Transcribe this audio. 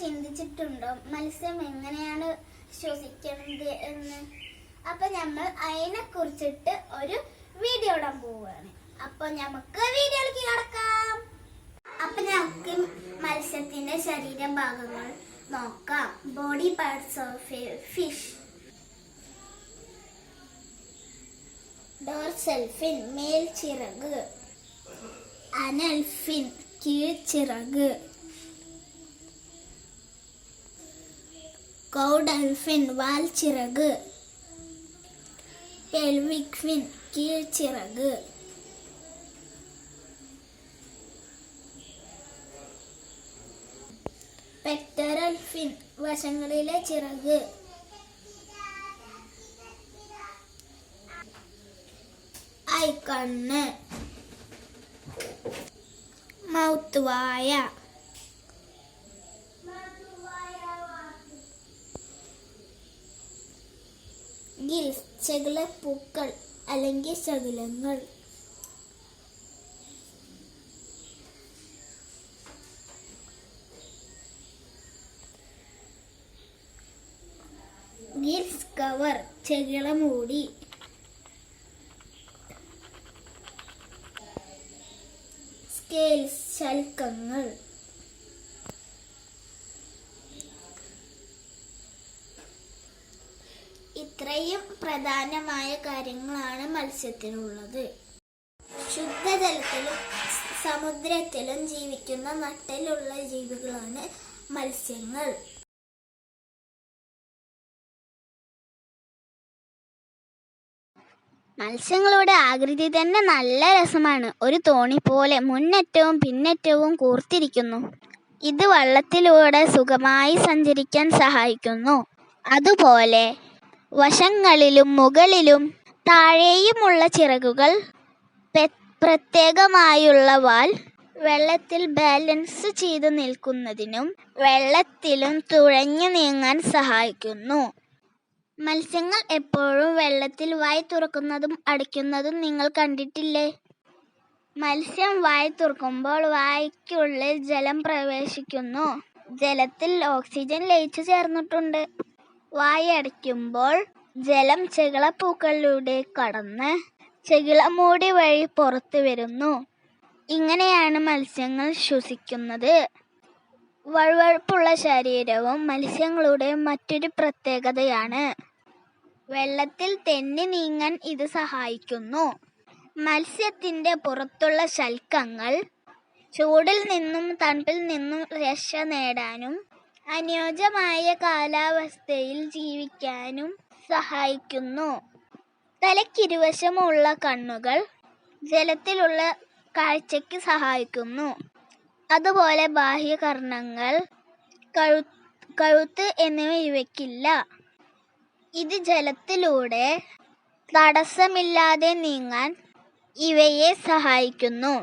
ചിന്തിച്ചിട്ടുണ്ടോ? മത്സ്യം എങ്ങനെയാണ് ശ്വസിക്കുന്നത് എന്ന്? അപ്പൊ നമ്മൾ അതിനെ കുറിച്ചിട്ട് ഒരു വീഡിയോ ഇടാൻ പോവുകയാണ്. അപ്പൊ നമുക്ക് വീഡിയോയിലേക്ക് കിടക്കാം. അപ്പൊ നമുക്ക് മത്സ്യത്തിന്റെ ശരീരഭാഗങ്ങൾ നോക്കാം. Body parts of fish dorsal fin മേൽ ചിറക്. അനൽഫിൻ കീഴ്ച്ചിറക് കൗഡൽഫിൻ വാൽച്ചിറക് പെൽവിക് ഫിൻ കീഴ്ച്ചിറക് പെക്ടറൽ ഫിൻ വശങ്ങളിലെ ചിറക് ഐക്കണ്ണ് മൗത്ത് വായ ഗിൽസ് പൂക്കൾ അല്ലെങ്കിൽ ശകുലങ്ങൾ. ഗിൽസ് കവർ ചെകിളമൂടി സ്കെയിൽസ് ശൽക്കങ്ങൾ. ഇത്രയും പ്രധാനമായ കാര്യങ്ങളാണ് മത്സ്യത്തിനുള്ളത്. ശുദ്ധജലത്തിലും സമുദ്രത്തിലും ജീവിക്കുന്ന നട്ടലുള്ള ജീവികളാണ് മത്സ്യങ്ങൾ. മത്സ്യങ്ങളുടെ ആകൃതി തന്നെ നല്ല രസമാണ്. ഒരു തോണി പോലെ മുന്നറ്റവും പിന്നറ്റവും കൂർത്തിരിക്കുന്നു. ഇത് വള്ളത്തിലൂടെ സുഖമായി സഞ്ചരിക്കാൻ സഹായിക്കുന്നു. അതുപോലെ വശങ്ങളിലും മുകളിലും താഴെയുമുള്ള ചിറകുകൾ പ്രത്യേകമായുള്ള വാൽ വെള്ളത്തിൽ ബാലൻസ് ചെയ്തു നിൽക്കുന്നതിനും വെള്ളത്തിലും തുഴഞ്ഞു നീങ്ങാൻ സഹായിക്കുന്നു. മത്സ്യങ്ങൾ എപ്പോഴും വെള്ളത്തിൽ വായ് തുറക്കുന്നതും അടയ്ക്കുന്നതും നിങ്ങൾ കണ്ടിട്ടില്ലേ? മത്സ്യം വായ് തുറക്കുമ്പോൾ വായ്ക്കുള്ളിൽ ജലം പ്രവേശിക്കുന്നു. ജലത്തിൽ ഓക്സിജൻ ലയിച്ചു ചേർന്നിട്ടുണ്ട്. വായ് അടയ്ക്കുമ്പോൾ ജലം ചെകിളപ്പൂക്കളിലൂടെ കടന്ന് ചെകിളമൂടി വഴി പുറത്തു വരുന്നു. ഇങ്ങനെയാണ് മത്സ്യങ്ങൾ ശ്വസിക്കുന്നത്. വഴുവഴുപ്പുള്ള ശരീരവും മത്സ്യങ്ങളുടെ മറ്റൊരു പ്രത്യേകതയാണ്. വെള്ളത്തിൽ തെന്നി നീങ്ങാൻ ഇത് സഹായിക്കുന്നു. മത്സ്യത്തിന്റെ പുറത്തുള്ള ശൽക്കങ്ങൾ ചൂടിൽ നിന്നും തണുപ്പിൽ നിന്നും രക്ഷ നേടാനും അനുയോജ്യമായ കാലാവസ്ഥയിൽ ജീവിക്കാനും സഹായിക്കുന്നു. തലക്കിരുവശമുള്ള കണ്ണുകൾ ജലത്തിലുള്ള കാഴ്ചയ്ക്ക് സഹായിക്കുന്നു. അതുപോലെ ബാഹ്യകർണങ്ങൾ കഴു കഴുത്ത് എന്നിവ ഇവയ്ക്കില്ല. ഇത് ജലത്തിലൂടെ തടസ്സമില്ലാതെ നീങ്ങാൻ ഇവയെ സഹായിക്കുന്നു.